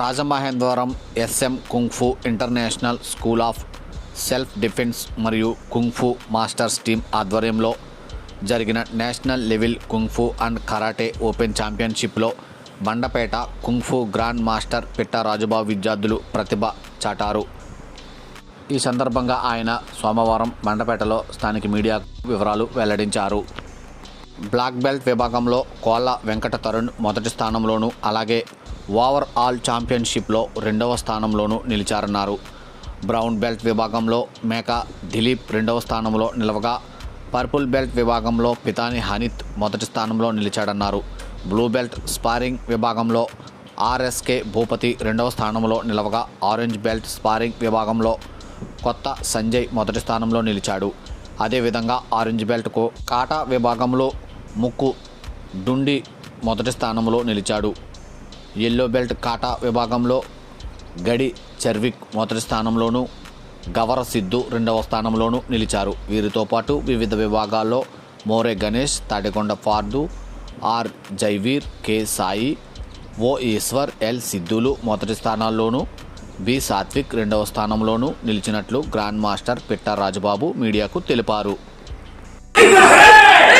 Rajamahendravaram SM kung fu international school of self defence మరియు kung fu masters team ఆధ్వర్యంలో జరిగిన national level kung fu and karate open ఛాంపియన్షిప్లో Bandapeta kung fu grand master Pitta Rajubabu విద్యార్థులు ప్రతిభ చాటారు. ఈ సందర్భంగా ఆయన సోమవారం బండపేటలో స్థానిక మీడియా వివరాలు వెల్లడించారు. బ్లాక్ బెల్ట్ విభాగంలో కోళ్ళ వెంకట తరుణ్ మొదటి స్థానంలోనూ అలాగే ఓవర్ ఆల్ ఛాంపియన్షిప్లో రెండవ స్థానంలోనూ నిలిచారన్నారు. బ్రౌన్ బెల్ట్ విభాగంలో మేక దిలీప్ రెండవ స్థానంలో నిలవగా పర్పుల్ బెల్ట్ విభాగంలో పితాని హనిత్ మొదటి స్థానంలో నిలిచాడన్నారు. బ్లూ బెల్ట్ స్పారింగ్ విభాగంలో ఆర్ఎస్కే భూపతి రెండవ స్థానంలో నిలవగా ఆరెంజ్ బెల్ట్ స్పారింగ్ విభాగంలో కొత్త సంజయ్ మొదటి స్థానంలో నిలిచాడు. అదేవిధంగా ఆరెంజ్ బెల్ట్కు కాటా విభాగంలో ముక్కు డుండి మొదటి స్థానంలో నిలిచాడు. ఎల్లో బెల్ట్ కాటా విభాగంలో గడి చర్విక్ మొదటి స్థానంలోనూ గవర సిద్ధు రెండవ స్థానంలోనూ నిలిచారు. వీరితో పాటు వివిధ విభాగాల్లో More Ganesh Tatikonda ఫార్దు R Jaiveer K Sai O Eshwar L Siddhulu మొదటి స్థానాల్లోనూ బి సాత్విక్ రెండవ స్థానంలోనూ నిలిచినట్లు గ్రాండ్ మాస్టర్ పిట్ట రాజబాబు మీడియాకు తెలిపారు.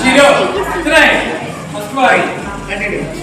Hero, three. First one.